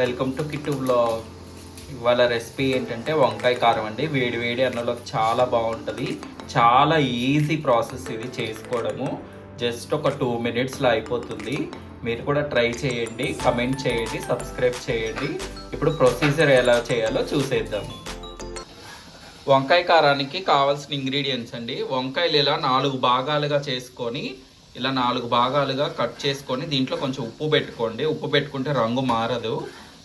Welcome to Kittu blog ఇవాళ recipe ఏంటంటే వంకాయ కారం అండి. వేడి వేడి అన్నంలోకి చాలా బాగుంటుంది. చాలా ఈజీ ప్రాసెస్ ఇది చేసుకోవడము. జస్ట్ ఒక టూ మినిట్స్లో అయిపోతుంది. మీరు కూడా ట్రై చేయండి కమెంట్ చేయండి సబ్స్క్రైబ్ చేయండి. ఇప్పుడు ప్రొసీజర్ ఎలా చేయాలో చూసేద్దాము వంకాయ కారానికి కావాల్సిన ఇంగ్రీడియంట్స్ అండి. వంకాయలు ఇలా నాలుగు భాగాలుగా చేసుకొని ఇలా నాలుగు భాగాలుగా కట్ చేసుకొని దీంట్లో కొంచెం ఉప్పు పెట్టుకోండి. ఉప్పు పెట్టుకుంటే రంగు మారదు.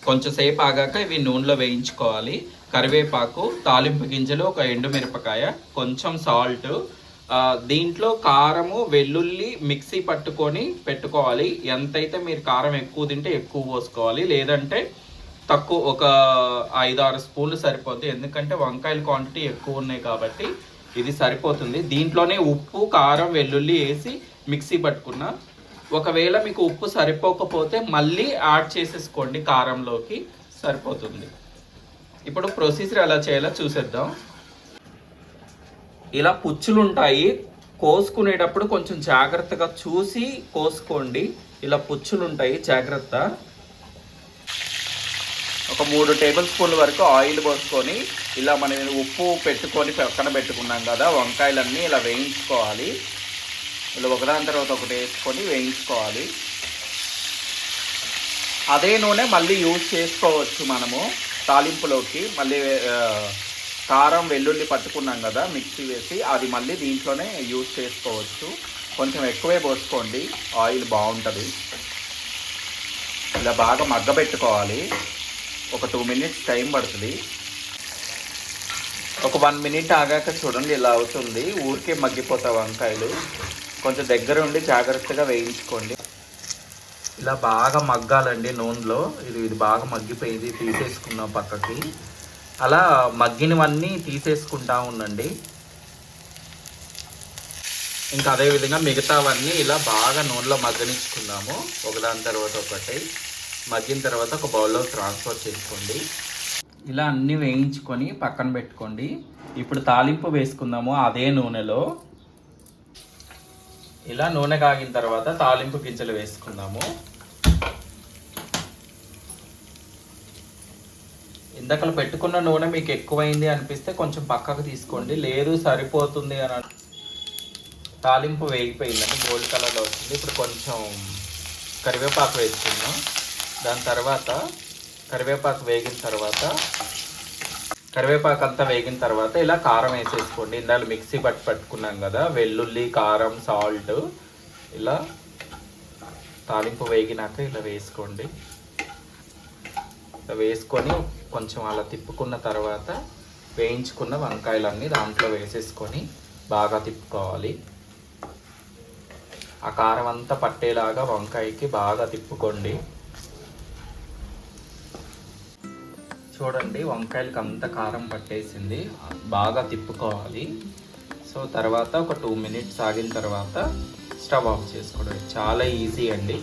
కొంచెంసేపు ఆగాక ఇవి నూనెలో వేయించుకోవాలి. కరివేపాకు తాలింపు గింజలు ఒక ఎండుమిరపకాయ కొంచెం సాల్ట్ దీంట్లో కారము వెల్లుల్లి మిక్సీ పట్టుకొని పెట్టుకోవాలి. ఎంతైతే మీరు కారం ఎక్కువ తింటే ఎక్కువ పోసుకోవాలి. లేదంటే తక్కువ ఒక ఐదు ఆరు స్పూన్లు సరిపోద్ది. ఎందుకంటే వంకాయల క్వాంటిటీ ఎక్కువ ఉన్నాయి కాబట్టి ఇది సరిపోతుంది. దీంట్లోనే ఉప్పు కారం వెల్లుల్లి వేసి మిక్సీ పట్టుకున్న ఒకవేళ మీకు ఉప్పు సరిపోకపోతే మళ్ళీ యాడ్ చేసేసుకోండి కారంలోకి సరిపోతుంది. ఇప్పుడు ప్రొసీజర్ ఎలా చేయాలో చూసేద్దాం. ఇలా పుచ్చులు ఉంటాయి కోసుకునేటప్పుడు కొంచెం జాగ్రత్తగా చూసి కోసుకోండి. ఇలా పుచ్చులు ఉంటాయి జాగ్రత్త. ఒక మూడు టేబుల్ స్పూన్ల వరకు ఆయిల్ పోసుకొని ఇలా మనం ఉప్పు పెట్టుకొని పక్కన పెట్టుకున్నాం కదా వంకాయలన్నీ ఇలా వేయించుకోవాలి. ఇలా ఒకదాని తర్వాత ఒకటి వేసుకొని వేయించుకోవాలి. అదే నూనె మళ్ళీ యూజ్ చేసుకోవచ్చు మనము తాలింపులోకి. మళ్ళీ కారం వెల్లుల్లి పట్టుకున్నాం కదా మిక్సీ వేసి అది మళ్ళీ దీంట్లోనే యూజ్ చేసుకోవచ్చు. కొంచెం ఎక్కువే పోసుకోండి ఆయిల్ బాగుంటుంది. ఇలా బాగా మగ్గబెట్టుకోవాలి. ఒక టూ మినిట్స్ టైం పడుతుంది. ఒక వన్ మినిట్ ఆగాక చూడండి ఇలా అవుతుంది. ఊరికే మగ్గిపోతా వంకాయలు. కొంచెం దగ్గర ఉండి జాగ్రత్తగా వేయించుకోండి. ఇలా బాగా మగ్గాలండి నూనెలో. ఇది ఇది బాగా మగ్గిపోయింది తీసేసుకున్నాం పక్కకి. అలా మగ్గినవన్నీ తీసేసుకుంటా ఉండండి. ఇంకా అదే విధంగా మిగతావన్నీ ఇలా బాగా నూనెలో మగ్గనిచ్చుకుందాము. ఒకదాని తర్వాత ఒకటి. మగ్గిన తర్వాత ఒక బౌల్లో ట్రాన్స్ఫర్ చేసుకోండి. ఇలా అన్నీ వేయించుకొని పక్కన పెట్టుకోండి. ఇప్పుడు తాలింపు వేసుకుందాము అదే నూనెలో. ఇలా నూనె కాగిన తర్వాత తాలింపు గింజలు వేసుకుందాము. ఇందాకలు పెట్టుకున్న నూనె మీకు ఎక్కువైంది అనిపిస్తే కొంచెం పక్కకు తీసుకోండి. లేదు సరిపోతుంది అని తాలింపు వేగిపోయిందండి. గోల్డ్ కలర్లో వచ్చింది. ఇప్పుడు కొంచెం కరివేపాకు వేసుకుందాం. దాని తర్వాత కరివేపాకు వేగిన తర్వాత కరివేపాకు అంతా వేగిన తర్వాత ఇలా కారం వేసేసుకోండి. ఇందాక మిక్సీ పట్టి పట్టుకున్నాం కదా వెల్లుల్లి కారం సాల్ట్ ఇలా తాలింపు వేగినాక ఇలా వేసుకోండి. ఇలా వేసుకొని కొంచెం అలా తిప్పుకున్న తర్వాత వేయించుకున్న వంకాయలన్నీ దాంట్లో వేసేసుకొని బాగా తిప్పుకోవాలి. ఆ కారం అంతా పట్టేలాగా వంకాయకి బాగా తిప్పుకోండి. చూడండి వంకాయలకి అంత కారం పట్టేసింది. బాగా తిప్పుకోవాలి. సో తర్వాత ఒక టూ మినిట్స్ ఆగిన తర్వాత స్టవ్ ఆఫ్ చేసుకోవడం చాలా ఈజీ అండి.